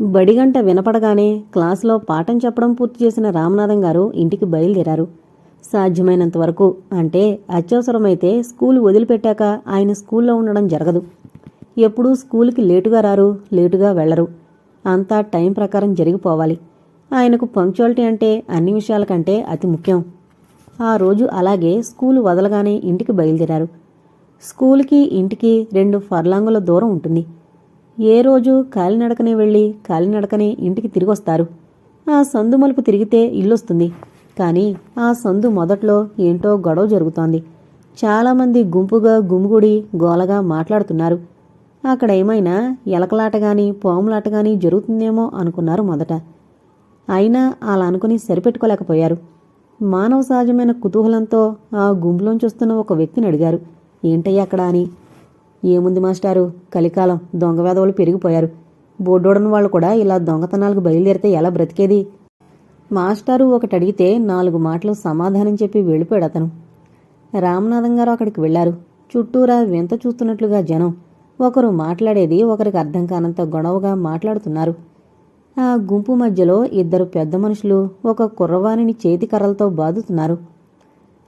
బడిగంట వినపడగానే క్లాసులో పాఠం చెప్పడం పూర్తి చేసిన రామనాథం గారు ఇంటికి బయలుదేరారు. సాధ్యమైనంత వరకు అంటే అత్యవసరమైతే స్కూల్ వదిలిపెట్టాక ఆయన స్కూల్లో ఉండడం జరగదు. ఎప్పుడూ స్కూల్కి లేటుగా రారు లేటుగా వెళ్ళరు. అంతా టైం ప్రకారం జరిగిపోవాలి. ఆయనకు పంక్చువాలిటీ అంటే అన్ని విషయాల కంటే అతి ముఖ్యం. ఆ రోజు అలాగే స్కూలు వదలగానే ఇంటికి బయలుదేరారు. స్కూల్కి ఇంటికి రెండు ఫర్లాంగుల దూరం ఉంటుంది. ఏ రోజు కాలినడకనే వెళ్ళి కాలినడకనే ఇంటికి తిరిగొస్తారు. ఆ సందు మలుపు తిరిగితే ఇల్లొస్తుంది. కానీ ఆ సందు మొదట్లో ఏంటో గొడవ జరుగుతోంది. చాలామంది గుంపుగా గుమిగుడి గోలగా మాట్లాడుతున్నారు. అక్కడ ఏమైనా ఎలకలాట గాని పాములాట గాని జరుగుతుందేమో అనుకున్నారు మొదట. అయినా అలా అనుకుని సరిపెట్టుకోలేకపోయారు. మానవ సహజమైన కుతూహలంతో ఆ గుంపులోంచి వస్తున్న ఒక వ్యక్తిని అడిగారు. ఏంటయ్యా అక్కడ అని. ఏముంది మాస్టారు? కలికాలం. దొంగ వేదవులు పెరిగిపోయారు. బోర్డోడని వాళ్ళు కూడా ఇలా దొంగతనాలకు బయలుదేరితే ఎలా బ్రతికేది? మాస్టారు ఒకటి అడిగితే నాలుగు మాటలు సమాధానం చెప్పి వెళ్ళిపోయాడు అతను. రామనాథం గారు అక్కడికి వెళ్ళారు చుట్టూరా వింత చూస్తున్నట్లుగా జనం. ఒకరు మాట్లాడేది ఒకరికి అర్థం కానంత గొడవగా మాట్లాడుతున్నారు. ఆ గుంపు మధ్యలో ఇద్దరు పెద్ద మనుషులు ఒక కుర్రవాణిని చేతి కర్రలతో బాదుతున్నారు.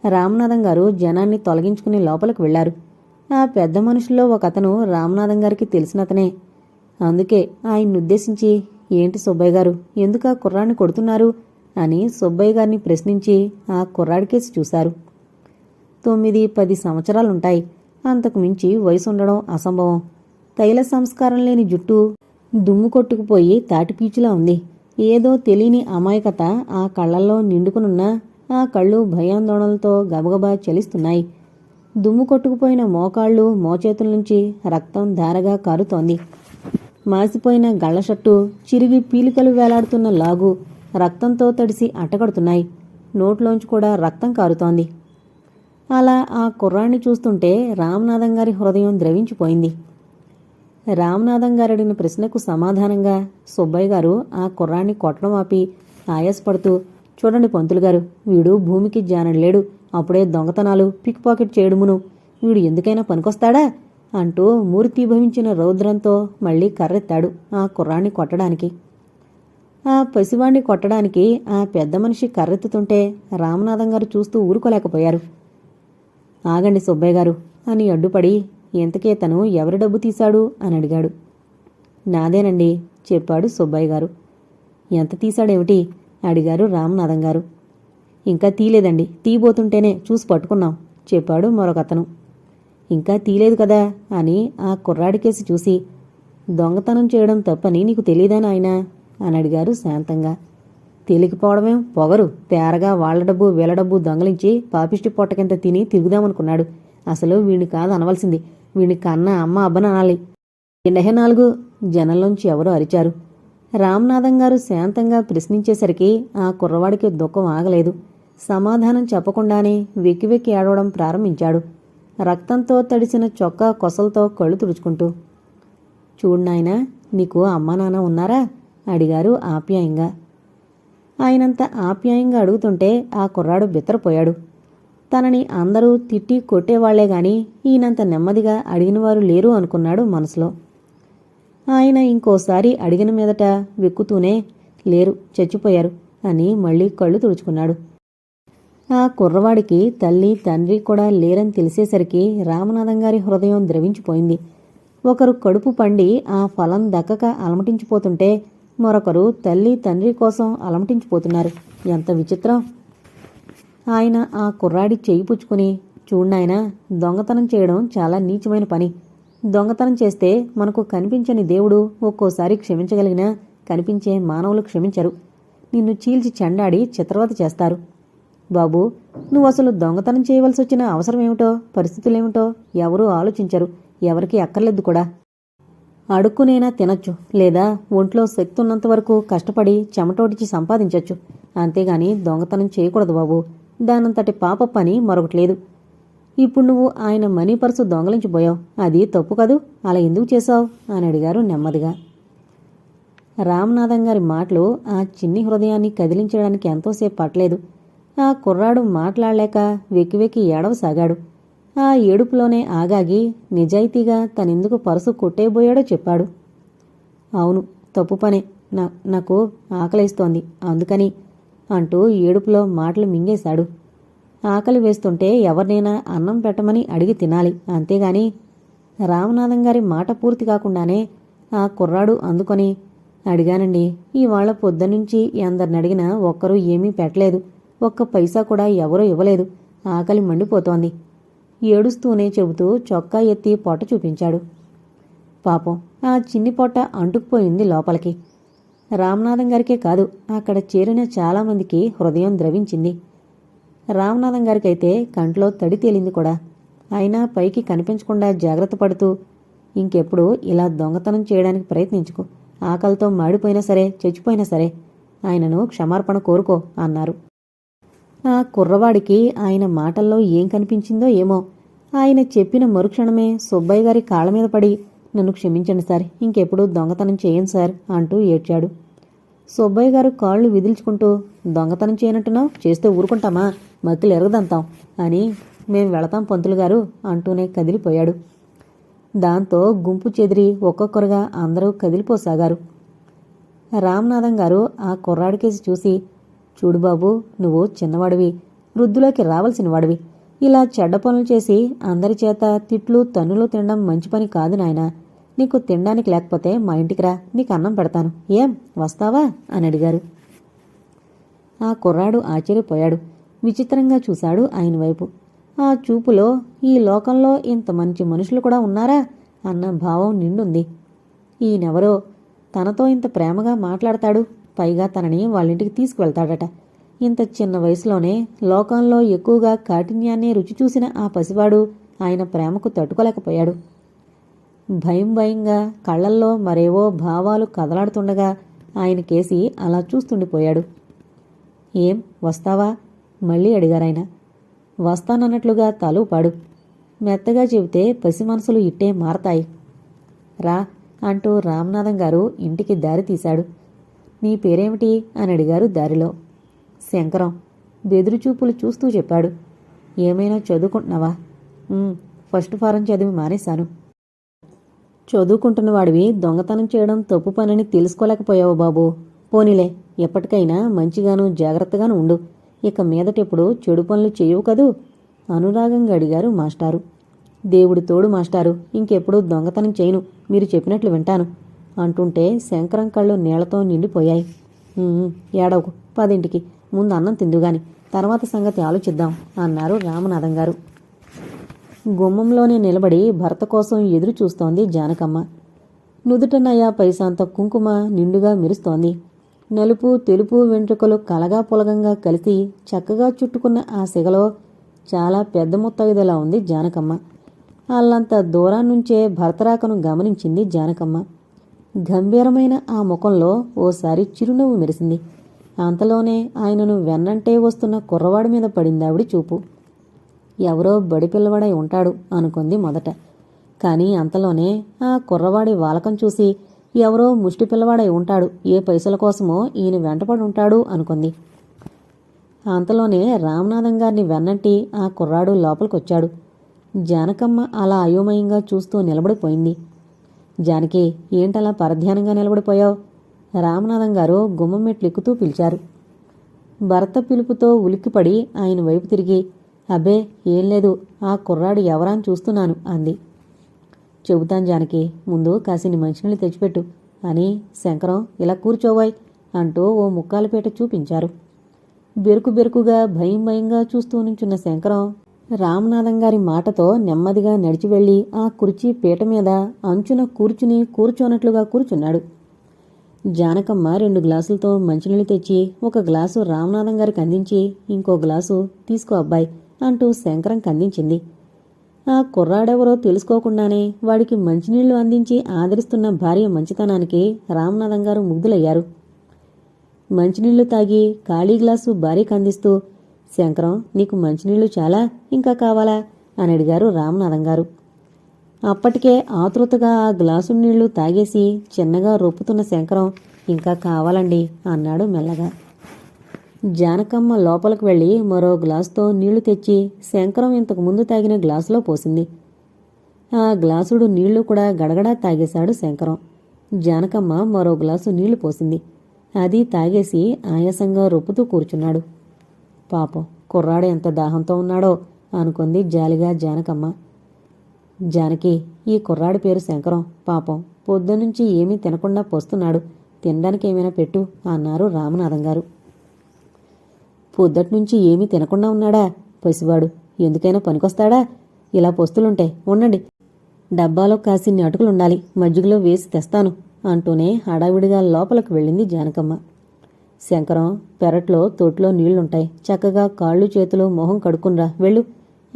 రామనాథం గారు జనాన్ని తొలగించుకుని లోపలికి వెళ్ళారు ఆ పెద్ద మనుషుల్లో ఒక అతను రామనాథం గారికి తెలిసినతనే. అందుకే ఆయన్ని ఉద్దేశించి ఏంటి సుబ్బయ్య గారు ఎందుకు ఆ కుర్రాడిని కొడుతున్నారు? అని సుబ్బయ్య గారిని ప్రశ్నించి ఆ కుర్రాడికేసి చూశారు. తొమ్మిది పది సంవత్సరాలుంటాయి. అంతకు మించి వయసు ఉండడం అసంభవం. తైల సంస్కారం లేని జుట్టు దుమ్ము కొట్టుకుపోయి తాటిపీచులా ఉంది. ఏదో తెలియని అమాయకత ఆ కళ్ళల్లో నిండుకునున్న ఆ కళ్ళు భయాందోళనలతో గబగబా చలిస్తున్నాయి. దుమ్ము కొట్టుకుపోయిన మోకాళ్ళు మోచేతుల నుంచి రక్తం ధారగా కారుతోంది. మాసిపోయిన గళ్ళ షట్టు చిరిగి పీలికలు వేలాడుతున్న లాగు రక్తంతో తడిసి అట్టగడుతున్నాయి నోట్లోంచి కూడా రక్తం కారుతోంది. అలా ఆ కుర్రాన్ని చూస్తుంటే రామనాథం గారి హృదయం ద్రవించిపోయింది. రామనాథం గారు అడిగిన ప్రశ్నకు సమాధానంగా సుబ్బయ్య గారు ఆ కుర్రాన్ని కొట్టడం ఆపి ఆయాసపడుతూ చూడండి పంతులు గారు వీడు భూమికి జానలేడు అప్పుడే దొంగతనాలు పిక్ పాకెట్ చేయడమును. వీడు ఎందుకైనా పనికొస్తాడా? అంటూ మూర్తిభవించిన రౌద్రంతో మళ్ళీ కర్రెత్తాడు ఆ కుర్రాన్ని కొట్టడానికి. ఆ పసివాణ్ణి కొట్టడానికి ఆ పెద్ద మనిషి కర్రెత్తుతుంటే రామనాథం గారు చూస్తూ ఊరుకోలేకపోయారు. ఆగండి సుబ్బయ్య గారు అని అడ్డుపడి ఇంతకే తను ఎవరి డబ్బు తీశాడు? అని అడిగాడు. నాదేనండి చెప్పాడు సుబ్బయ్య గారు. ఎంత తీశాడేమిటి? అడిగారు రామనాథం గారు. ఇంకా తీలేదండి. తీయబోతుంటేనే చూసి పట్టుకున్నాం చెప్పాడు మరొకతను. ఇంకా తీలేదు కదా అని ఆ కుర్రాడికేసి చూసి దొంగతనం చేయడం తప్పని నీకు తెలియదా నాయనా? అని అడిగారు శాంతంగా. తేలికిపోవడమేం? పొగరు. తేరగా వాళ్ళ డబ్బు వీళ్ళ డబ్బు దొంగలించి పాపిష్టి పొట్టకింత తిని తిరుగుదామనుకున్నాడు. అసలు వీణ్ణి కాదు అనవలసింది. వీడిని కన్న అమ్మ అబ్బని అనాలి. ఎండహే నాలుగు జనంలోంచి ఎవరో అరిచారు. రామ్నాథం గారు శాంతంగా ప్రశ్నించేసరికి ఆ కుర్రవాడికి దుఃఖం ఆగలేదు. సమాధానం చెప్పకుండానే వెక్కి వెక్కి ఏడవడం ప్రారంభించాడు. రక్తంతో తడిసిన చొక్కా కొసలతో కళ్ళు తుడుచుకుంటూ చూడు నాయనా నీకు అమ్మా నాన్న ఉన్నారా? అడిగారు ఆప్యాయంగా. ఆయనంత ఆప్యాయంగా అడుగుతుంటే ఆ కుర్రాడు బిత్తరపోయాడు. తనని అందరూ తిట్టి కొట్టేవాళ్ళే గాని ఈయనంత నెమ్మదిగా అడిగినవారు లేరు అనుకున్నాడు మనసులో. ఆయన ఇంకోసారి అడిగిన మీదట వెక్కుతూనే లేరు చచ్చిపోయారు అని మళ్ళీ కళ్ళు తుడుచుకున్నాడు. ఆ కుర్రవాడికి తల్లి తండ్రి కూడా లేరని తెలిసేసరికి రామనాథం గారి హృదయం ద్రవించిపోయింది. ఒకరు కడుపు పండి ఆ ఫలం దక్కక అలమటించిపోతుంటే మరొకరు తల్లి తండ్రి కోసం అలమటించిపోతున్నారు. ఎంత విచిత్రం! ఆయన ఆ కుర్రాడి చేయి పుచ్చుకుని చూడ్నాయనా దొంగతనం చేయడం చాలా నీచమైన పని. దొంగతనం చేస్తే మనకు కనిపించని దేవుడు ఒక్కోసారి క్షమించగలిగినా కనిపించే మానవులు క్షమించరు. నిన్ను చీల్చి చెండాడి చిత్రవత చేస్తారు. బాబు నువ్వు అసలు దొంగతనం చేయవలసి వచ్చిన అవసరమేమిటో పరిస్థితులేమిటో ఎవరూ ఆలోచించరు. ఎవరికీ అక్కర్లేదు కూడా. అడుక్కునైనా తినొచ్చు లేదా ఒంట్లో శక్తి ఉన్నంత వరకు కష్టపడి చెమటోడిచి సంపాదించొచ్చు. అంతేగాని దొంగతనం చేయకూడదు బాబు. దానంతటి పాప పని మరొకటి లేదు ఇప్పుడు నువ్వు ఆయన మనీ పర్సు దొంగలించిపోయావు. అది తప్పు కదూ? అలా ఎందుకు చేశావు? అని అడిగారు నెమ్మదిగా. రామనాథం గారి మాటలు ఆ చిన్ని హృదయాన్ని కదిలించడానికి ఎంతోసేపు పట్టలేదు. ఆ కుర్రాడు మాట్లాడలేక వెక్కి ఏడవసాగాడు. ఆ ఏడుపులోనే ఆగాగి నిజాయితీగా తనెందుకు పరుసు కొట్టేబోయాడో చెప్పాడు. అవును తప్పు పనే. నా నాకు ఆకలిస్తోంది. అందుకని అంటూ ఏడుపులో మాటలు మింగేశాడు. ఆకలి వేస్తుంటే ఎవరినైనా అన్నం పెట్టమని అడిగి తినాలి. అంతేగాని రామనాథం గారి మాట పూర్తి కాకుండానే ఆ కుర్రాడు అందుకొని అడిగానండి ఇవాళ పొద్దునుంచి ఎందరిని అడిగినా ఒక్కరూ ఏమీ పెట్టలేదు. ఒక్క పైసా కూడా ఎవరూ ఇవ్వలేదు. ఆకలి మండిపోతోంది. ఏడుస్తూనే చెబుతూ చొక్కా ఎత్తి పొట్ట చూపించాడు. పాపం ఆ చిన్ని పొట్ట అంటుకుపోయింది లోపలికి. రామనాథం గారికే కాదు అక్కడ చేరిన చాలామందికి హృదయం ద్రవించింది. రామనాథం గారికైతే కంట్లో తడి తేలింది కూడా. అయినా పైకి కనిపించకుండా జాగ్రత్త పడుతూ ఇంకెప్పుడు ఇలా దొంగతనం చేయడానికి ప్రయత్నించుకో. ఆకలితో మాడిపోయినా సరే చచ్చిపోయినా సరే ఆయనను క్షమార్పణ కోరుకో అన్నారు. ఆ కుర్రవాడికి ఆయన మాటల్లో ఏం కనిపించిందో ఏమో. ఆయన చెప్పిన మరుక్షణమే సుబ్బయ్య గారి కాళ్ళ మీద పడి నన్ను క్షమించండి సార్ ఇంకెప్పుడు దొంగతనం చేయను సార్ అంటూ ఏడ్చాడు. సుబ్బయ్య గారు కాళ్ళు విదిల్చుకుంటూ దొంగతనం చేయనట్టున్నావు చేస్తే ఊరుకుంటామా? మక్కులు ఎరగదంతాం అని మేం వెళతాం పంతులు గారు అంటూనే కదిలిపోయాడు. దాంతో గుంపు చెదిరి ఒక్కొక్కరుగా అందరూ కదిలిపోసాగారు. రామనాథం గారు ఆ కుర్రాడికేసి చూసి చూడు బాబు నువ్వు చిన్నవాడివి వృద్ధులోకి రావాల్సిన వాడివి ఇలా చెడ్డ పనులు చేసి అందరి చేత తిట్లు తన్నులు తినడం మంచి పని కాదు నాయనా. నీకు తినడానికి లేకపోతే మా ఇంటికి రా నీకు అన్నం పెడతాను. ఏం వస్తావా? అని అడిగారు. ఆ కుర్రాడు ఆశ్చర్యపోయాడు. విచిత్రంగా చూశాడు ఆయన వైపు. ఆ చూపులో ఈ లోకంలో ఇంత మంచి మనుషులు కూడా ఉన్నారా? అన్న భావం నిండుంది. ఈయనెవరో? తనతో ఇంత ప్రేమగా మాట్లాడతాడు? పైగా తనని వాళ్ళింటికి తీసుకువెళ్తాడట. ఇంత చిన్న వయసులోనే లోకంలో ఎక్కువగా కాఠిన్యాన్ని రుచి చూసిన ఆ పసివాడు ఆయన ప్రేమకు తట్టుకోలేకపోయాడు. భయం భయంగా కళ్ళల్లో మరేవో భావాలు కదలాడుతుండగా ఆయన కేసి అలా చూస్తుండిపోయాడు. ఏం వస్తావా? మళ్ళీ అడిగారాయన. వస్తానన్నట్లుగా తలూపాడు మెత్తగా చెబితే పసి మనసులు ఇట్టే మారతాయి. రా అంటూ రామనాథం గారు ఇంటికి దారి తీశాడు. నీ పేరేమిటి? అని అడిగారు దారిలో. శంకరం బెదురుచూపులు చూస్తూ చెప్పాడు. ఏమైనా చదువుకుంటున్నావా? ఫస్ట్ ఫారం చదివి మానేశాను. చదువుకుంటున్న వాడివి దొంగతనం చేయడం తప్పు పనని తెలుసుకోలేకపోయావు బాబు. పోనీలే ఎప్పటికైనా మంచిగాను జాగ్రత్తగాను ఉండు. ఇక మీదటెప్పుడు చెడు పనులు చేయవు కదూ? అనురాగంగా అడిగారు మాస్టారు. దేవుడి తోడు మాస్టారు ఇంకెప్పుడు దొంగతనం చేయను. మీరు చెప్పినట్లు వింటాను. అంటుంటే శంకరం కళ్ళు నీళ్ళతో నిండిపోయాయి. "ఉమ్, ఏడవకు పదింటికి. ముందు అన్నం తిందుగాని తర్వాత సంగతి ఆలోచిద్దాం అన్నారు రామనాథం గారు. గుమ్మంలోనే నిలబడి భర్త కోసం ఎదురు చూస్తోంది జానకమ్మ. నుదుట నయా పైసాంత కుంకుమ నిండుగా మెరుస్తోంది. నలుపు తెలుపు వెంట్రుకలు కలగా పొలగంగా కలిసి చక్కగా చుట్టుకున్న ఆ సిగలో చాలా పెద్ద ముత్తైదులా ఉంది జానకమ్మ. అల్లంత దూరాన్నుంచే భర్తరాకను గమనించింది జానకమ్మ. గంభీరమైన ఆ ముఖంలో ఓసారి చిరునవ్వు మెరిసింది. అంతలోనే ఆయనను వెన్నంటే వస్తున్న కుర్రవాడి మీద పడిందావిడి చూపు. ఎవరో బడి పిల్లవాడై ఉంటాడు అనుకుంది మొదట. కానీ అంతలోనే ఆ కుర్రవాడి వాలకం చూసి ఎవరో ముష్టి పిల్లవాడై ఉంటాడు ఏ పైసల కోసమో ఈయన వెంటపడి ఉంటాడు అనుకుంది. అంతలోనే రామనాథం గారిని వెన్నంటి ఆ కుర్రాడు లోపలికొచ్చాడు. జానకమ్మ అలా అయోమయంగా చూస్తూ నిలబడిపోయింది. జానకి ఏంటలా పరధ్యానంగా నిలబడిపోయావు? రామనాథం గారు గుమ్మం మెట్లెక్కుతూ పిలిచారు. భర్త పిలుపుతో ఉలిక్కిపడి ఆయన వైపు తిరిగి అబ్బే ఏం లేదు ఆ కుర్రాడు ఎవరా అని చూస్తున్నాను అంది. చెబుతాను జానకి ముందు కాసిని మంచినీళ్ళు తెచ్చిపెట్టు అని శంకరం ఇలా కూర్చోవాయ్ అంటూ ఓ ముక్కాలపేట చూపించారు. బెరుకు బెరుకుగా భయం భయంగా చూస్తూ నుంచున్న శంకరం రామనాథం గారి మాటతో నెమ్మదిగా నడిచి వెళ్ళి ఆ కుర్చీ పీట మీద అంచున కూర్చుని కూర్చోనట్లుగా కూర్చున్నాడు. జానకమ్మ రెండు గ్లాసులతో మంచినీళ్ళు తెచ్చి ఒక గ్లాసు రామనాథం గారికి అందించి ఇంకో గ్లాసు తీసుకో అబ్బాయి అంటూ శంకరం కందించింది. ఆ కుర్రాడెవరో తెలుసుకోకుండానే వాడికి మంచినీళ్ళు అందించి ఆదరిస్తున్న భార్య మంచితనానికి రామనాథం గారు ముగ్ధులయ్యారు. మంచినీళ్ళు తాగి ఖాళీ గ్లాసు భార్యకు అందిస్తూ శంకరం నీకు మంచినీళ్ళు చాలా ఇంకా కావాలా? అని అడిగారు రామనాథం గారు. అప్పటికే ఆతృతగా ఆ గ్లాసు నీళ్ళు తాగేసి చిన్నగా రొప్పుతున్న శంకరం ఇంకా కావాలండి అన్నాడు మెల్లగా. జానకమ్మ లోపలికి వెళ్ళి మరో గ్లాసుతో నీళ్ళు తెచ్చి శంకరం ఇంతకు ముందు తాగిన గ్లాసులో పోసింది. ఆ గ్లాసుడు నీళ్ళు కూడా గడగడా తాగేశాడు శంకరం. జానకమ్మ మరో గ్లాసు నీళ్ళు పోసింది. అది తాగేసి ఆయాసంగా రొప్పుతూ కూర్చున్నాడు. పాపం కుర్రాడు ఎంత దాహంతో ఉన్నాడో అనుకుంది జాలిగా జానకమ్మ. జానకి ఈ కుర్రాడి పేరు శంకరం పాపం పొద్దునుంచి ఏమీ తినకుండా పోస్తున్నాడు తినడానికి ఏమైనా పెట్టు అన్నారు రామనాథం గారు. పొద్దటి ఏమీ తినకుండా ఉన్నాడా? పసివాడు ఎందుకైనా పనికొస్తాడా? ఇలా పొస్తులుంటే ఉండండి. డబ్బాలో కాసిన్ని అటుకులుండాలి మజ్జిగలో వేసి తెస్తాను అంటూనే హడావిడిగా లోపలికి వెళ్ళింది జానకమ్మ. శంకరం పెరట్లో తొట్లో నీళ్ళుంటాయి. చక్కగా కాళ్ళు చేతులు మొహం కడుక్కున్రా వెళ్ళు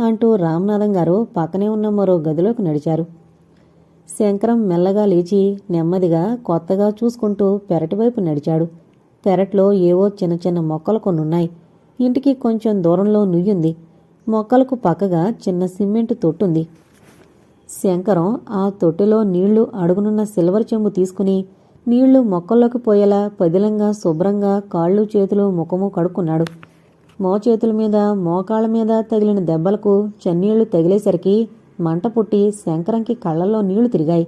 అంటూ రామనాథం గారు పక్కనే ఉన్న మరో గదిలోకి నడిచారు. శంకరం మెల్లగా లేచి నెమ్మదిగా కొత్తగా చూసుకుంటూ పెరటివైపు నడిచాడు. పెరట్లో ఏవో చిన్న చిన్న మొక్కలు కొన్నున్నాయి. ఇంటికి కొంచెం దూరంలో నుయ్యుంది. మొక్కలకు పక్కగా చిన్న సిమెంట్ తొట్టుంది. శంకరం ఆ తొట్టెలో నీళ్ళు అడుగునున్న సిల్వర్ చెంబు తీసుకుని నీళ్ళు మొక్కల్లోకి పోయేలా పదిలంగా శుభ్రంగా కాళ్ళు చేతులు ముఖము కడుక్కున్నాడు. మోచేతుల మీద మోకాళ్ళ మీద తగిలిన దెబ్బలకు చన్నీళ్ళు తగిలేసరికి మంట పుట్టి శంకరంకి కళ్ళల్లో నీళ్ళు తిరిగాయి.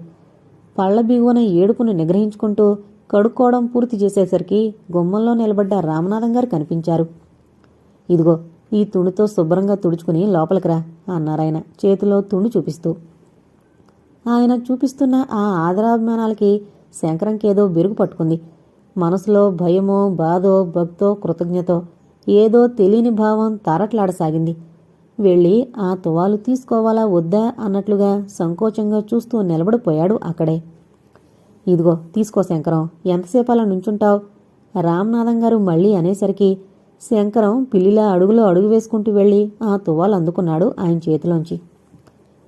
పళ్ళ బిగువన ఏడుపును నిగ్రహించుకుంటూ కడుక్కోవడం పూర్తి చేసేసరికి గుమ్మంలో నిలబడ్డ రామనాథం గారు కనిపించారు. ఇదిగో ఈ తుణితో శుభ్రంగా తుడుచుకుని లోపలికి రా అన్నారాయన చేతిలో తుణి చూపిస్తూ. ఆయన చూపిస్తున్న ఆ ఆదరాభిమానాలకి శంకరంకేదో బిరుగు పట్టుకుంది. మనసులో భయమో బాధో భక్తో కృతజ్ఞతో ఏదో తెలియని భావం తారట్లాడసాగింది. వెళ్ళి ఆ తువాలు తీసుకోవాలా వద్దా అన్నట్లుగా సంకోచంగా చూస్తూ నిలబడిపోయాడు అక్కడే. ఇదిగో తీసుకో శంకరం ఎంతసేపు అలా నుంచుంటావు? రామనాథం గారు మళ్ళీ అనేసరికి శంకరం పిల్లిలా అడుగులో అడుగు వేసుకుంటూ వెళ్ళి ఆ తువాలు అందుకున్నాడు ఆయన చేతిలోంచి.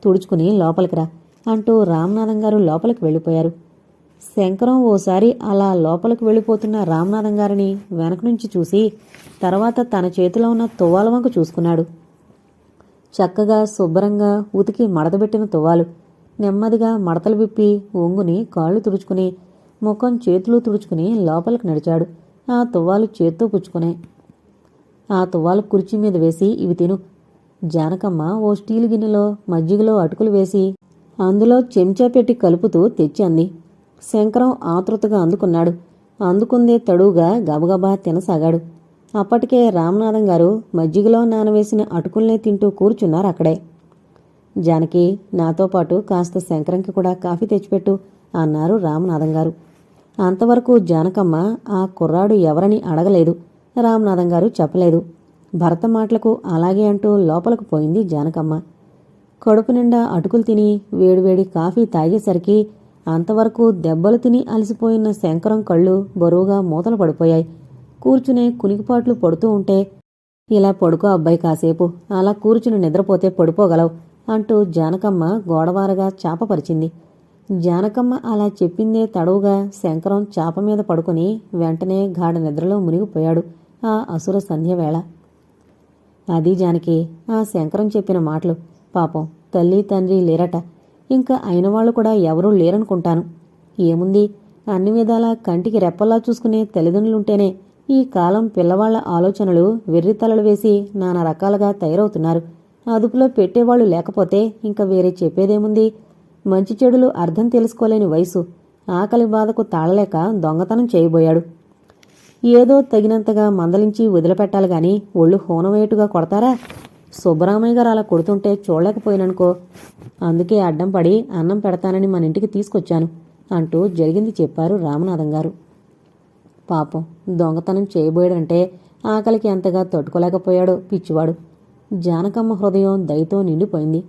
తుడుచుకుని లోపలికి రా అంటూ రామనాథం గారు లోపలికి వెళ్ళిపోయారు. శంకరం ఓసారి అలా లోపలికి వెళ్ళిపోతున్న రామనాథం గారిని వెనక నుంచి చూసి తర్వాత తన చేతిలో ఉన్న తువ్వాల వంక చూసుకున్నాడు. చక్కగా శుభ్రంగా ఉతికి మడతబెట్టిన తువ్వాలు. నెమ్మదిగా మడతలు విప్పి ఒంగుని కాళ్ళు తుడుచుకుని ముఖం చేతులు తుడుచుకుని లోపలికి నడిచాడు. ఆ తువ్వాలు చేత్తో పుచ్చుకునే. ఆ తువ్వాలు కుర్చీ మీద వేసి ఇవి తిను. జానకమ్మ ఓ స్టీల్ గిన్నెలో మజ్జిగలో అటుకులు వేసి అందులో చెంచా పెట్టి కలుపుతూ తెచ్చి అంది. శంకరం ఆతృతగా అందుకున్నాడు. అందుకుందే తడువుగా గబగబా తినసాగాడు. అప్పటికే రామనాథం గారు మజ్జిగలో నానవేసిన అటుకుల్నే తింటూ కూర్చున్నారు అక్కడే. జానకి నాతో పాటు కాస్త శంకరంకి కూడా కాఫీ తెచ్చిపెట్టు అన్నారు రామనాథం గారు. అంతవరకు జానకమ్మ ఆ కుర్రాడు ఎవరని అడగలేదు. రామనాథం గారు చెప్పలేదు. భర్త మాటలకు అలాగే అంటూ లోపలకు పోయింది జానకమ్మ. కడుపు నిండా అటుకులు తిని వేడివేడి కాఫీ తాగేసరికి అంతవరకు దెబ్బలు తిని అలసిపోయిన శంకరం కళ్ళు బరువుగా మూతలు పడిపోయాయి. కూర్చునే కునికిపాట్లు పడుతూ ఉంటే ఇలా పడుకో అబ్బాయి కాసేపు అలా కూర్చుని నిద్రపోతే పడిపోగలవు అంటూ జానకమ్మ గోడవారగా చాపపరిచింది. జానకమ్మ అలా చెప్పిందే తడవుగా శంకరం చాప మీద పడుకుని వెంటనే గాఢ నిద్రలో మునిగిపోయాడు ఆ అసుర సంధ్యవేళ. అది జానకి ఆ శంకరం చెప్పిన మాటలు. పాపం తల్లి తండ్రి లేరట. ఇంకా అయిన వాళ్ళు కూడా ఎవరూ లేరనుకుంటాను. ఏముంది? అన్ని విధాలా కంటికి రెప్పల్లా చూసుకునే తల్లిదండ్రులుంటేనే ఈ కాలం పిల్లవాళ్ళ ఆలోచనలు వెర్రితలలు వేసి నానా రకాలుగా తయారవుతున్నారు. అదుపులో పెట్టేవాళ్ళు లేకపోతే ఇంకా వేరే చెప్పేదేముంది? మంచి చెడులు అర్థం తెలుసుకోలేని వయసు. ఆకలి బాధకు తాళలేక దొంగతనం చేయబోయాడు. ఏదో తగినంతగా మందలించి వదిలిపెట్టాలి గాని ఒళ్ళు హోనవేటుగా కొడతారా? సుబ్బరామయ్య గారు అలా కొడుతుంటే చూడలేకపోయిననుకో. అందుకే అడ్డం పడి అన్నం పెడతానని మన ఇంటికి తీసుకొచ్చాను అంటూ జరిగింది చెప్పారు రామనాథం గారు. పాపం దొంగతనం చేయబోయాడంటే ఆకలికి ఎంతగా తట్టుకోలేకపోయాడో పిచ్చివాడు. జానకమ్మ హృదయం దయతో నిండిపోయింది.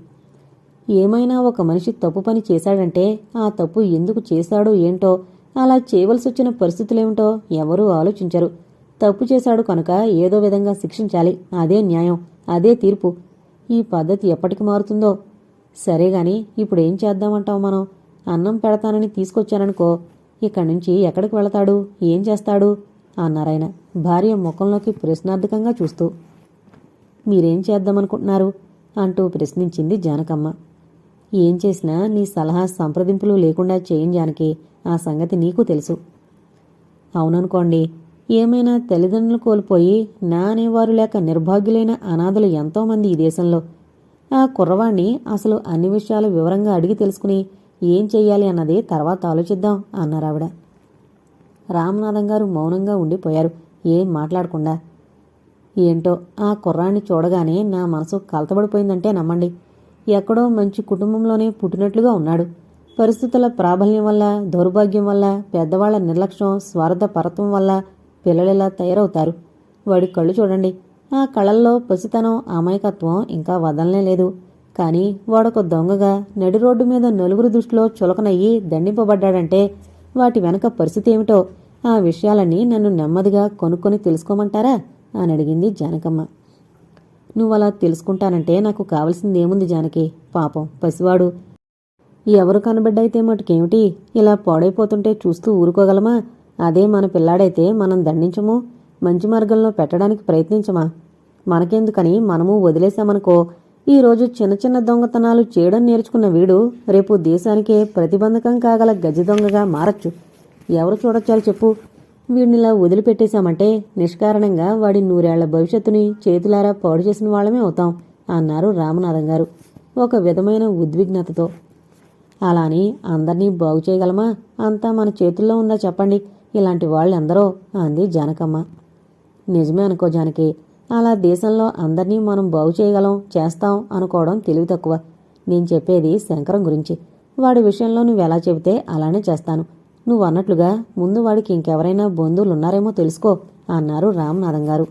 ఏమైనా ఒక మనిషి తప్పు పని చేశాడంటే ఆ తప్పు ఎందుకు చేశాడో ఏంటో అలా చేయవలసి వచ్చిన పరిస్థితులేమిటో ఎవరూ ఆలోచించరు. తప్పు చేశాడు కనుక ఏదో విధంగా శిక్షించాలి. అదే న్యాయం అదే తీర్పు. ఈ పద్ధతి ఎప్పటికి మారుతుందో? సరే గాని ఇప్పుడేం చేద్దామంటావు మనం? అన్నం పెడతానని తీసుకొచ్చాననుకో ఇక్కడి నుంచి ఎక్కడికి వెళతాడు? ఏం చేస్తాడు? అన్నారాయన భార్య ముఖంలోకి ప్రశ్నార్థకంగా చూస్తూ. మీరేం చేద్దామనుకుంటున్నారు? అంటూ ప్రశ్నించింది జానకమ్మ. ఏం చేసినా నీ సలహా సంప్రదింపులు లేకుండా చేయం జానకి ఆ సంగతి నీకు తెలుసు. అవుననుకోండి ఏమైనా తల్లిదండ్రులు కోల్పోయి నా అనేవారు లేక నిర్భాగ్యులైన అనాథలు ఎంతోమంది ఈ దేశంలో. ఆ కుర్రవాణ్ణి అసలు అన్ని విషయాలు వివరంగా అడిగి తెలుసుకుని ఏం చెయ్యాలి అన్నది తర్వాత ఆలోచిద్దాం అన్నారు ఆవిడ రామనాథం గారు మౌనంగా ఉండిపోయారు. ఏం మాట్లాడకుండా. ఏంటో ఆ కుర్రాన్ని చూడగానే నా మనసు కలతబడిపోయిందంటే నమ్మండి. ఎక్కడో మంచి కుటుంబంలోనే పుట్టినట్లుగా ఉన్నాడు. పరిస్థితుల ప్రాబల్యం వల్ల దౌర్భాగ్యం వల్ల పెద్దవాళ్ళ నిర్లక్ష్యం స్వార్థ వల్ల పిల్లలు పిల్లలిలా తయారవుతారు? వాడి కళ్ళు చూడండి. ఆ కళ్ళల్లో పసితనం అమాయకత్వం ఇంకా వదలనే లేదు. కానీ వాడొక దొంగగా నడి రోడ్డు మీద నలుగురు దృష్టిలో చులకనయ్యి దండింపబడ్డాడంటే వాటి వెనక పరిస్థితి ఏమిటో ఆ విషయాలన్నీ నన్ను నెమ్మదిగా కొనుక్కొని తెలుసుకోమంటారా? అని అడిగింది జానకమ్మ. నువ్వలా తెలుసుకుంటానంటే నాకు కావలసింది ఏముంది జానకి? పాపం పసివాడు. ఎవరు కనబడ్డైతే మటుకేమిటి? ఇలా పాడైపోతుంటే చూస్తూ ఊరుకోగలమా? అదే మన పిల్లాడైతే మనం దండించము మంచి మార్గంలో పెట్టడానికి ప్రయత్నించమా? మనకెందుకని మనము వదిలేశామనుకో ఈరోజు చిన్న చిన్న దొంగతనాలు చేయడం నేర్చుకున్న వీడు రేపు దేశానికే ప్రతిబంధకం కాగల గజ దొంగగా మారచ్చు. ఎవరు చూడొచ్చాలి చెప్పు. వీడినిలా వదిలిపెట్టేశామంటే నిష్కారణంగా వాడి నూరేళ్ళ భవిష్యత్తుని చేతులారా పాడు చేసిన వాళ్ళమే అవుతాం అన్నారు రామనాథం గారు ఒక విధమైన ఉద్విగ్నతతో. అలాని అందర్నీ బాగు చేయగలమా? అంతా మన చేతుల్లో ఉందా చెప్పండి. ఇలాంటి వాళ్ళెందరో అంది జానకమ్మ. నిజమే అనుకో జానకి అలా దేశంలో అందరినీ మనం బాగు చేయగలం చేస్తాం అనుకోవడం తెలివి తక్కువ. నేను చెప్పేది శంకరం గురించి. వాడి విషయంలో నువ్వు ఎలా చెబితే అలానే చేస్తాను. నువ్వు అన్నట్లుగా ముందు వాడికి ఇంకెవరైనా బంధువులు ఉన్నారేమో తెలుసుకో అన్నారు రామనాథం గారు.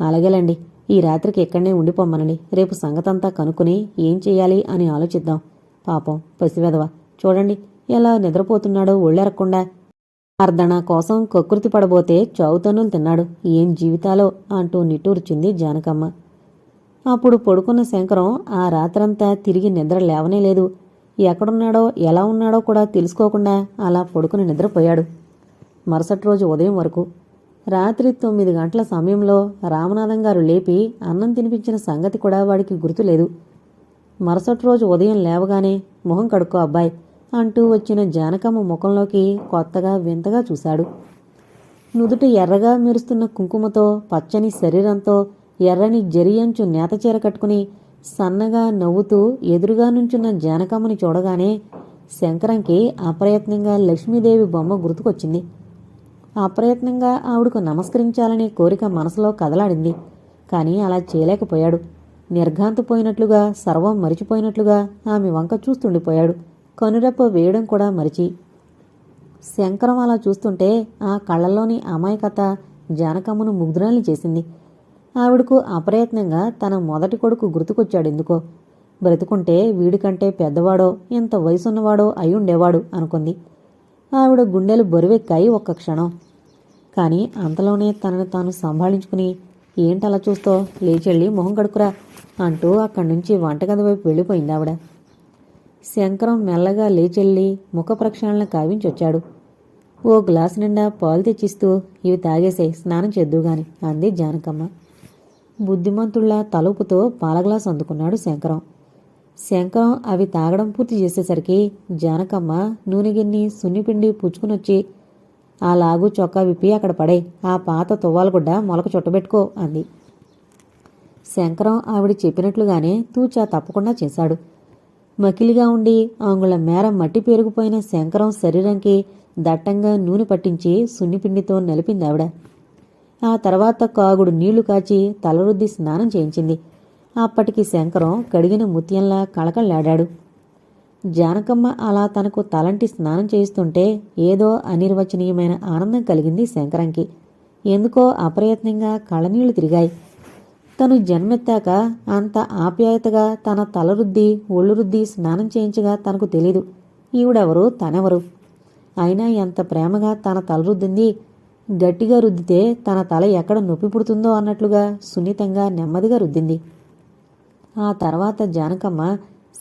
అలాగేలండి ఈ రాత్రికి ఇక్కడనే ఉండిపోమ్మనండి. రేపు సంగతంతా కనుక్కుని ఏం చెయ్యాలి అని ఆలోచిద్దాం. పాపం పసివెదవ చూడండి ఎలా నిద్రపోతున్నాడో ఒళ్ళెరక్కుండా అర్ధణ కోసం కకృతి పడబోతే చౌతన్నులు తిన్నాడు. ఏం జీవితాలో అంటూ నిట్టూర్చింది జానకమ్మ. అప్పుడు పడుకున్న శంకరం ఆ రాత్రంతా తిరిగి నిద్ర లేవనే లేదు. ఎక్కడున్నాడో ఎలా ఉన్నాడో కూడా తెలుసుకోకుండా అలా పడుకుని నిద్రపోయాడు. మరుసటి రోజు ఉదయం వరకు. రాత్రి తొమ్మిది గంటల సమయంలో రామనాథం గారు లేపి అన్నం తినిపించిన సంగతి కూడా వాడికి గుర్తులేదు. మరుసటి రోజు ఉదయం లేవగానే మొహం కడుక్కో అబ్బాయి. అంటూ వచ్చిన జానకమ్మ ముఖంలోకి కొత్తగా వింతగా చూశాడు. నుదుట ఎర్రగా మెరుస్తున్న కుంకుమతో పచ్చని శరీరంతో ఎర్రని జరియంచు నేతచీర కట్టుకుని సన్నగా నవ్వుతూ ఎదురుగా నుంచున్న జానకమ్మని చూడగానే శంకరంకి అప్రయత్నంగా లక్ష్మీదేవి బొమ్మ గుర్తుకొచ్చింది. అప్రయత్నంగా ఆవిడకు నమస్కరించాలనే కోరిక మనసులో కదలాడింది. కానీ అలా చేయలేకపోయాడు. నిర్ఘాంతపోయినట్లుగా సర్వం మరిచిపోయినట్లుగా ఆమె వంక చూస్తుండిపోయాడు. కనురెప్ప వేయడం కూడా మరిచి. శంకరం అలా చూస్తుంటే ఆ కళ్ళల్లోని అమాయకత జానకమ్మను ముగ్ధురాల్ని చేసింది. ఆవిడకు అప్రయత్నంగా తన మొదటి కొడుకు గుర్తుకొచ్చాడు ఎందుకో. బ్రతుకుంటే వీడికంటే పెద్దవాడో ఎంత వయసున్నవాడో అయి ఉండేవాడు అనుకుంది. ఆవిడ గుండెలు బరువెక్కాయి ఒక్క క్షణం. కానీ అంతలోనే తనను తాను సంభాళించుకుని ఏంటలా చూస్తో లేచెళ్ళి మొహం కడుకురా అంటూ అక్కడి నుంచి వంటగది వైపు వెళ్ళిపోయింది ఆవిడ. శంకరం మెల్లగా లేచెళ్ళి ముఖ ప్రక్షాళన కావించొచ్చాడు ఓ గ్లాస్ నిండా పాలు తెచ్చిస్తూ ఇవి తాగేసే స్నానం చేద్దుగాని అంది జానకమ్మ. బుద్ధిమంతుళ్ళ తలుపుతో పాల గ్లాస్ అందుకున్నాడు శంకరం. శంకరం అవి తాగడం పూర్తి చేసేసరికి జానకమ్మ నూనె గిన్ని సున్నిపిండి పుచ్చుకునొచ్చి ఆ లాగు చొక్కా విప్పి అక్కడ పడే ఆ పాత తువ్వాలగుడ్డ మొలక చుట్టబెట్టుకో అంది. శంకరం ఆవిడ చెప్పినట్లుగానే తూచా తప్పకుండా చేశాడు. మకిలిగా ఉండి ఆంగుల మేర మట్టి పేరుకుపోయిన శంకరం శరీరంకి దట్టంగా నూనె పట్టించి సున్నిపిండితో నలిపింది ఆవిడ. ఆ తర్వాత కాగుడు నీళ్ళు కాచి తలరుద్ది స్నానం చేయించింది. అప్పటికి శంకరం కడిగిన ముత్యంలా కళకళలాడాడు. జానకమ్మ అలా తనకు తలంటి స్నానం చేయిస్తుంటే ఏదో అనిర్వచనీయమైన ఆనందం కలిగింది శంకరంకి. ఎందుకో అప్రయత్నంగా కళ్ళనీళ్ళు తిరిగాయి. తను జన్మెత్తాక అంత ఆప్యాయతగా తన తల రుద్ది ఒళ్ళు రుద్ది స్నానం చేయించగా తనకు తెలీదు. ఈవిడెవరు తనెవరు? అయినా ఎంత ప్రేమగా తన తల రుద్దింది. గట్టిగా రుద్దితే తన తల ఎక్కడ నొప్పి పుడుతుందో అన్నట్లుగా సున్నితంగా నెమ్మదిగా రుద్దింది. ఆ తర్వాత జానకమ్మ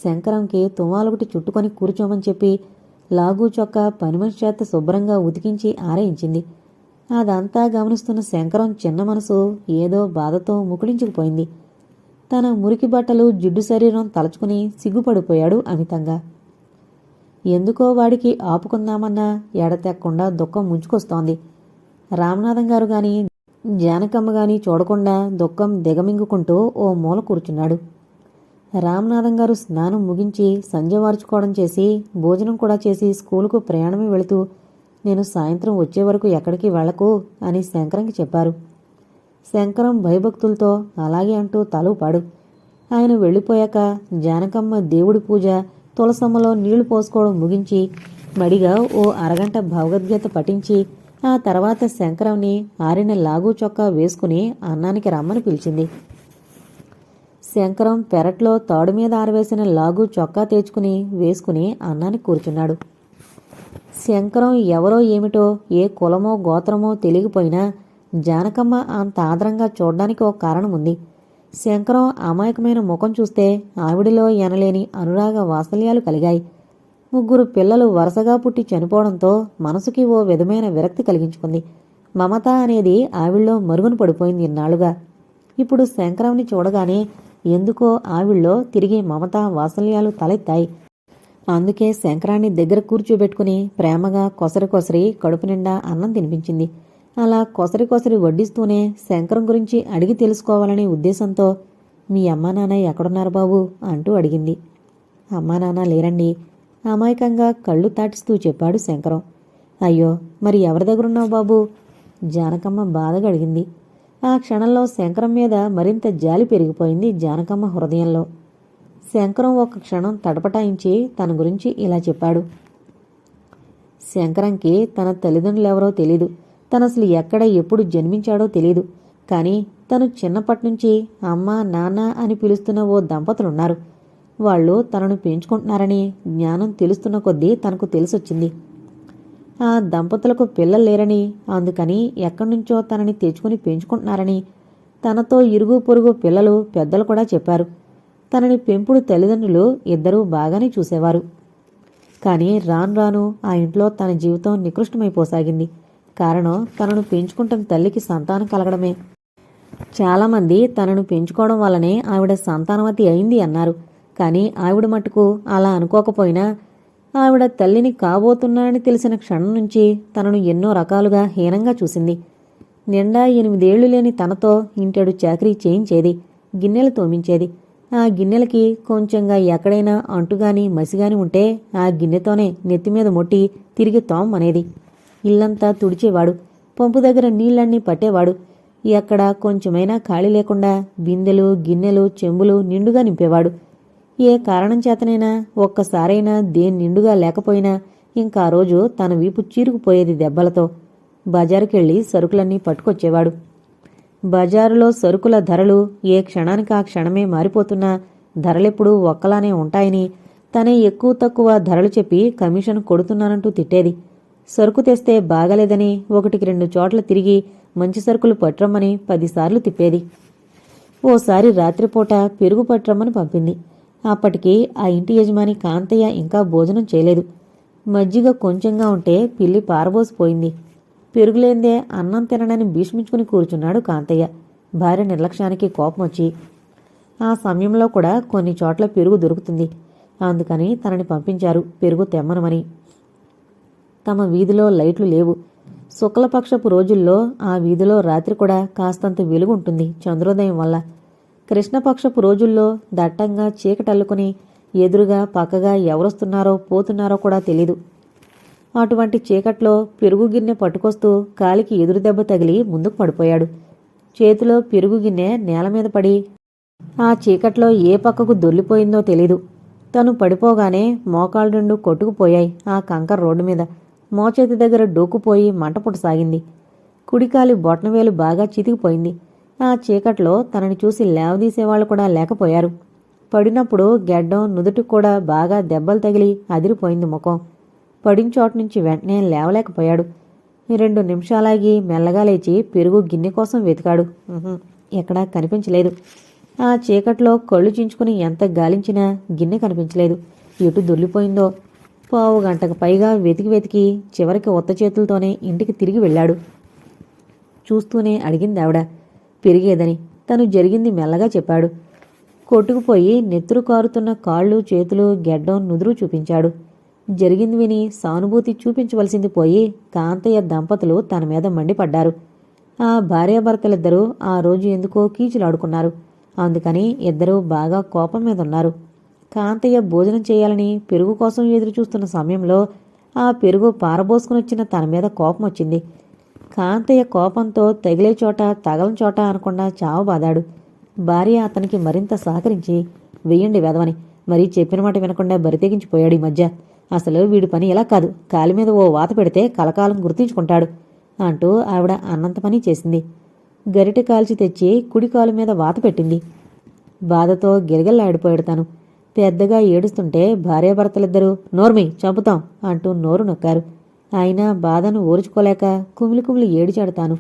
శంకరంకి తుమ్మాలొకటి చుట్టుకొని కూర్చోమని చెప్పి లాగు చొక్కా పనిమనిషి చేత శుభ్రంగా ఉతికించి ఆరేయించింది. అదంతా గమనిస్తున్న శంకరం చిన్న మనసు ఏదో బాధతో ముకుళించుకుపోయింది. తన మురికి బట్టలు జిడ్డు శరీరం తలచుకుని సిగ్గుపడిపోయాడు అమితంగా. ఎందుకో వాడికి ఆపుకుందామన్నా ఎడతెక్కకుండా దుఃఖం ముంచుకొస్తోంది. రామనాథం గారు గాని జానకమ్మ గాని చూడకుండా దుఃఖం దిగమింగుకుంటూ ఓ మూల కూర్చున్నాడు. రామనాథం గారు స్నానం ముగించి సంధ్యవార్చుకోవడం చేసి భోజనం కూడా చేసి స్కూలుకు ప్రయాణమే వెళుతూ నేను సాయంత్రం వచ్చే వరకు ఎక్కడికి వెళ్ళకు అని శంకరంకి చెప్పారు. శంకరం భయభక్తులతో అలాగే అంటూ తలూపాడు ఆయన వెళ్ళిపోయాక జానకమ్మ దేవుడి పూజ తులసమ్మలో నీళ్ళు పోసుకోవడం ముగించి మడిగా ఓ అరగంట భగవద్గీత పఠించి ఆ తర్వాత శంకరంని ఆరిన లాగు చొక్కా వేసుకుని అన్నానికి రమ్మని పిలిచింది. శంకరం పెరట్లో తాడు మీద ఆరవేసిన లాగు చొక్కా తెచ్చుకుని వేసుకుని అన్నానికి కూర్చున్నాడు. శంకరం ఎవరో ఏమిటో ఏ కులమో గోత్రమో తెలియకపోయినా జానకమ్మ అంత ఆదరంగా చూడ్డానికి ఒక కారణం ఉంది శంకరం అమాయకమైన ముఖం చూస్తే ఆవిడిలో ఎనలేని అనురాగ వాత్సల్యాలు కలిగాయి. ముగ్గురు పిల్లలు వరుసగా పుట్టి చనిపోవడంతో మనసుకి ఓ విధమైన విరక్తి కలిగించుకుంది. మమత అనేది ఆవిళ్ళలో మరుగున పడిపోయింది ఇన్నాళ్ళుగా. ఇప్పుడు శంకరంని చూడగానే ఎందుకో ఆవిళ్ళలో తిరిగి మమత వాత్సల్యాలు తలెత్తాయి. అందుకే శంకరాన్ని దగ్గర కూర్చోబెట్టుకుని ప్రేమగా కొసరి కొసరి కడుపు నిండా అన్నం తినిపించింది. అలా కొసరి కొసరి వడ్డిస్తూనే శంకరం గురించి అడిగి తెలుసుకోవాలనే ఉద్దేశంతో మీ అమ్మా నాన్న ఎక్కడున్నారు బాబు? అంటూ అడిగింది. అమ్మా నాన్న లేరండి. అమాయకంగా కళ్ళు తాటిస్తూ చెప్పాడు శంకరం. అయ్యో మరి ఎవరి దగ్గరున్నావు బాబు? జానకమ్మ బాధగా అడిగింది. ఆ క్షణంలో శంకరం మీద మరింత జాలి పెరిగిపోయింది జానకమ్మ హృదయంలో. శంకరం ఒక క్షణం తడపటాయించి తన గురించి ఇలా చెప్పాడు. శంకరంకి తన తల్లిదండ్రులెవరో తెలీదు. తను అసలు ఎక్కడ ఎప్పుడు జన్మించాడో తెలీదు. కానీ తను చిన్నప్పటి నుంచి అమ్మ నాన్న అని పిలుస్తున్న ఓ దంపతులున్నారు. వాళ్ళు తనను పెంచుకుంటున్నారని జ్ఞానం తెలుస్తున్న కొద్దీ తనకు తెలిసొచ్చింది. ఆ దంపతులకు పిల్లలు లేరని అందుకని ఎక్కడి నుంచో తనని తెచ్చుకుని పెంచుకుంటున్నారని తనతో ఇరుగు పొరుగు పిల్లలు పెద్దలు కూడా చెప్పారు. తనని పెంపుడు తల్లిదండ్రులు ఇద్దరూ బాగానే చూసేవారు. కానీ రాను రాను ఆ ఇంట్లో తన జీవితం నికృష్టమైపోసాగింది. కారణం తనను పెంచుకుంటున్న తల్లికి సంతానం కలగడమే. చాలామంది తనను పెంచుకోవడం వల్లనే ఆవిడ సంతానవతి అయింది అన్నారు. కానీ ఆవిడ మటుకు అలా అనుకోకపోయినా ఆవిడ తల్లిని కాబోతున్నానని తెలిసిన క్షణం నుంచి తనను ఎన్నో రకాలుగా హీనంగా చూసింది. నిండా ఎనిమిదేళ్ళు లేని తనతో ఇంటెడు చాకరీ చేయించేది గిన్నెలు తోమించేది ఆ గిన్నెలకి కొంచెంగా ఎక్కడైనా అంటుగాని మసిగాని ఉంటే ఆ గిన్నెతోనే నెత్తిమీద మొట్టి తిరిగి తోమనేది ఇల్లంతా తుడిచేవాడు. పంపు దగ్గర నీళ్ళన్నీ పట్టేవాడు. ఎక్కడ కొంచెమైనా ఖాళీ లేకుండా బిందెలు గిన్నెలు చెంబులు నిండుగా నింపేవాడు. ఏ కారణం చేతనైనా ఒక్కసారైనా దేని నిండుగా లేకపోయినా ఇంకా ఆ రోజు తన వీపు చీరుకుపోయేది దెబ్బలతో. బజారుకెళ్ళి సరుకులన్నీ పట్టుకొచ్చేవాడు. బజారులో సరుకుల ధరలు ఏ క్షణానికి ఆ క్షణమే మారిపోతున్నా ధరలెప్పుడూ ఒక్కలానే ఉంటాయని తనే ఎక్కువ తక్కువ ధరలు చెప్పి కమిషన్ కొడుతున్నానంటూ తిట్టేది. సరుకు తెస్తే బాగలేదని ఒకటికి రెండు చోట్ల తిరిగి మంచి సరుకులు పట్టరమ్మని పదిసార్లు తిప్పేది. ఓసారి రాత్రిపూట పెరుగు పట్టరమ్మని పంపింది. అప్పటికి ఆ ఇంటి యజమాని కాంతయ్య ఇంకా భోజనం చేయలేదు. మజ్జిగ కొంచెంగా ఉంటే పిల్లి పారబోసిపోయింది. పెరుగులేందే అన్నం తినడని భీష్మించుకుని కూర్చున్నాడు కాంతయ్య. భార్య నిర్లక్ష్యానికి కోపం వచ్చి ఆ సమయంలో కూడా కొన్ని చోట్ల పెరుగు దొరుకుతుంది. అందుకని తనని పంపించారు. పెరుగు తెమ్మనమని. తమ వీధిలో లైట్లు లేవు. శుక్లపక్షపు రోజుల్లో ఆ వీధిలో రాత్రి కూడా కాస్తంత వెలుగు ఉంటుంది చంద్రోదయం వల్ల. కృష్ణపక్షపు రోజుల్లో దట్టంగా చీకటల్లుకుని ఎదురుగా పక్కగా ఎవరొస్తున్నారో పోతున్నారో కూడా తెలీదు. అటువంటి చీకట్లో పెరుగు గిన్నె పట్టుకొస్తూ కాలికి ఎదురు దెబ్బ తగిలి ముందుకు పడిపోయాడు. చేతిలో పెరుగు గిన్నె నేల మీద పడి ఆ చీకట్లో ఏ పక్కకు దొర్లిపోయిందో తెలీదు. తను పడిపోగానే మోకాళ్ళు రెండు కొట్టుకుపోయాయి ఆ కంకర్ రోడ్డు మీద. మోచేతి దగ్గర డోకుపోయి మంట పుట్టసాగింది కుడికాలి బొట్నవేలు బాగా చితికిపోయింది. ఆ చీకట్లో తనని చూసి లేవదీసేవాళ్ళు కూడా లేకపోయారు. పడినప్పుడు గెడ్డం నుదుటి కూడా బాగా దెబ్బలు తగిలి అదిరిపోయింది ముఖం. పడిన చోట నుంచి వెంటనే లేవలేకపోయాడు. రెండు నిమిషాలాగి మెల్లగా లేచి పెరుగు గిన్నె కోసం వెతికాడు. ఎక్కడా కనిపించలేదు. ఆ చీకట్లో కళ్ళు చించుకుని ఎంత గాలించినా గిన్నె కనిపించలేదు. ఎటు దొర్లిపోయిందో. పావు గంటకు పైగా వెతికి వెతికి చివరికి ఉత్త చేతులతోనే ఇంటికి తిరిగి వెళ్ళాడు. చూస్తూనే అడిగింది ఆవిడ. పెరిగేదని తను జరిగింది మెల్లగా చెప్పాడు. కొట్టుకుపోయి నెత్తురు కారుతున్న కాళ్ళు చేతులు గెడ్డం నుదురు చూపించాడు. జరిగింది విని సానుభూతి చూపించవలసింది పోయి కాంతయ్య దంపతులు తన మీద మండిపడ్డారు. ఆ భార్యాభర్తలిద్దరూ ఆ రోజు ఎందుకో కీచులాడుకున్నారు. అందుకని ఇద్దరూ బాగా కోపం మీద ఉన్నారు. కాంతయ్య భోజనం చేయాలని పెరుగు కోసం ఎదురు చూస్తున్న సమయంలో ఆ పెరుగు పారబోసుకుని వచ్చిన తన మీద కోపం వచ్చింది. కాంతయ్య కోపంతో తగిలే చోట తగలం చోట అనకుండా చావబాదాడు భార్య అతనికి మరింత సహకరించి వెయ్యండి వెదవని మరీ చెప్పిన మాట వినకుండా బరితెగించిపోయాడు ఈ మధ్య. అసలు వీడి పని ఇలా కాదు. కాలి మీద ఓ వాత పెడితే కలకాలం గుర్తించుకుంటాడు అంటూ ఆవిడ అన్నంత పని చేసింది. గరిటె కాల్చి తెచ్చి కుడి కాలు మీద వాత పెట్టింది. బాధతో గిరగల్లాడిపోయాడు తను. పెద్దగా ఏడుస్తుంటే భార్యాభర్తలిద్దరూ నోర్మి చంపుతాం అంటూ నోరు నొక్కారు. అయినా బాధను ఓర్చుకోలేక కుమిలి కుమిలి ఏడిచాడు తాను.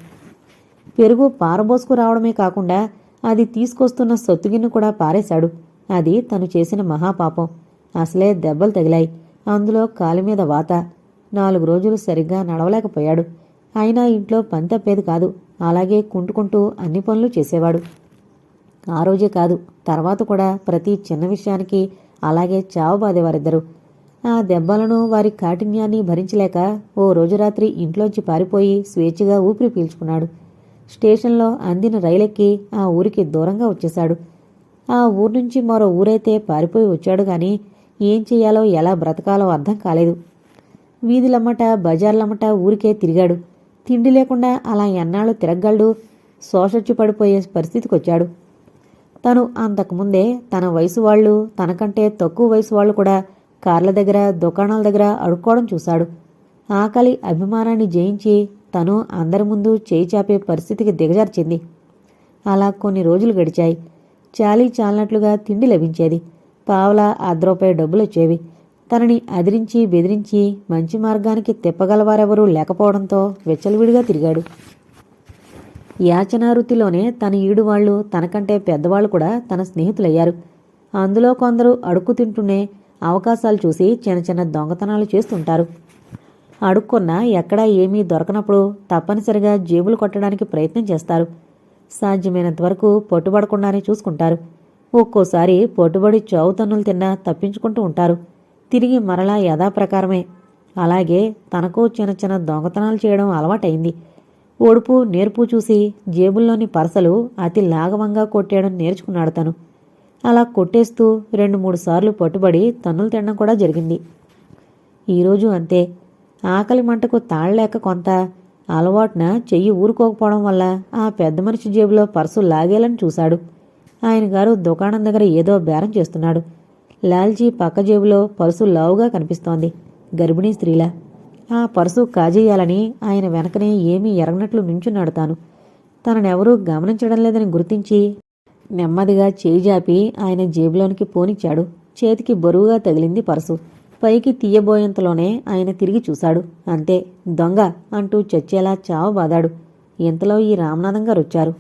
పెరుగు పారబోసుకు రావడమే కాకుండా అది తీసుకొస్తున్న సొత్తుగిన్ను కూడా పారేశాడు. అది తను చేసిన మహాపాపం. అసలే దెబ్బలు తగిలాయి. అందులో కాలి మీద వాత. నాలుగు రోజులు సరిగ్గా నడవలేకపోయాడు. అయినా ఇంట్లో పని తప్పేది కాదు. అలాగే కుంటుకుంటూ అన్ని పనులు చేసేవాడు. ఆ రోజే కాదు. తర్వాత కూడా ప్రతి చిన్న విషయానికి అలాగే చావబాదేవారిద్దరూ ఆ దెబ్బలను వారి కాఠిన్యాన్ని భరించలేక ఓ రోజు రాత్రి ఇంట్లోంచి పారిపోయి స్వేచ్ఛగా ఊపిరి పీల్చుకున్నాడు. స్టేషన్లో అందిన రైలెక్కి ఆ ఊరికి దూరంగా వచ్చేశాడు. ఆ ఊరు నుంచి మరో ఊరైతే పారిపోయి వచ్చాడు కానీ ఏం చెయ్యాలో ఎలా బ్రతకాలో అర్థం కాలేదు. వీధులమ్మట బజార్లమ్మట ఊరికే తిరిగాడు. తిండి లేకుండా అలా ఎన్నాళ్ళు తిరగలడు శోషొచ్చి పడిపోయే పరిస్థితికి వచ్చాడు తను అంతకుముందే తన వయసు వాళ్ళు తనకంటే తక్కువ వయసు వాళ్ళు కూడా కార్ల దగ్గర దుకాణాల దగ్గర అడుక్కోవడం చూశాడు. ఆకలి అభిమానాన్ని జయించి తను అందరి ముందు చేయి చాపే పరిస్థితికి దిగజార్చింది. అలా కొన్ని రోజులు గడిచాయి. చాలీ చాలినట్లుగా తిండి లభించేది. పావలా అర్ధ రూపాయి డబ్బులు వచ్చేవి తనని అదిరించి బెదిరించి మంచి మార్గానికి తిప్పగలవారెవరూ లేకపోవడంతో విచ్చలవిడిగా తిరిగాడు. యాచనావృత్తిలోనే తన ఈడు వాళ్ళు తనకంటే పెద్దవాళ్ళు కూడా తన స్నేహితులయ్యారు. అందులో కొందరు అడుక్కు తింటూనే అవకాశాలు చూసి చిన్న చిన్న దొంగతనాలు చేస్తుంటారు. అడుక్కున్నా ఎక్కడా ఏమీ దొరకనప్పుడు తప్పనిసరిగా జేబులు కొట్టడానికి ప్రయత్నం చేస్తారు. సాధ్యమైనంత వరకు పట్టుబడకుండానే చూసుకుంటారు. ఒక్కోసారి పట్టుబడి చావు తన్నులు తిన్నా తప్పించుకుంటూ ఉంటారు. తిరిగి మరలా యథాప్రకారమే. అలాగే తనకు చిన్న చిన్న దొంగతనాలు చేయడం అలవాటైంది. ఒడుపు నేర్పు చూసి జేబుల్లోని పరసలు అతి లాఘవంగా కొట్టేయడం నేర్చుకున్నాడు తను. అలా కొట్టేస్తూ రెండు మూడు సార్లు పట్టుబడి తన్నులు తినడం కూడా జరిగింది. ఈరోజు అంతే. ఆకలి మంటకు తాళలేక కొంత అలవాటున చెయ్యి ఊరుకోకపోవడం వల్ల ఆ పెద్ద మనిషి జేబులో పర్సు లాగేలని చూశాడు. ఆయన గారు దుకాణం దగ్గర ఏదో బేరం చేస్తున్నాడు. లాల్జీ పక్క జేబులో పర్సు లావుగా కనిపిస్తోంది. గర్భిణీ స్త్రీలా. ఆ పర్సు కాజేయాలని ఆయన వెనకనే ఏమీ ఎరగనట్లు నుంచున్నాడు తాను. తననెవరూ గమనించడం లేదని గుర్తించి నెమ్మదిగా చేయి జాపి ఆయన జేబులోనికి పోనిచ్చాడు. చేతికి బరువుగా తగిలింది పర్సు. పైకి తీయబోయేంతలోనే ఆయన తిరిగి చూశాడు. అంతే దొంగ అంటూ చచ్చేలా చావబాదాడు. ఇంతలో ఈ రామనాథం గారు వచ్చారు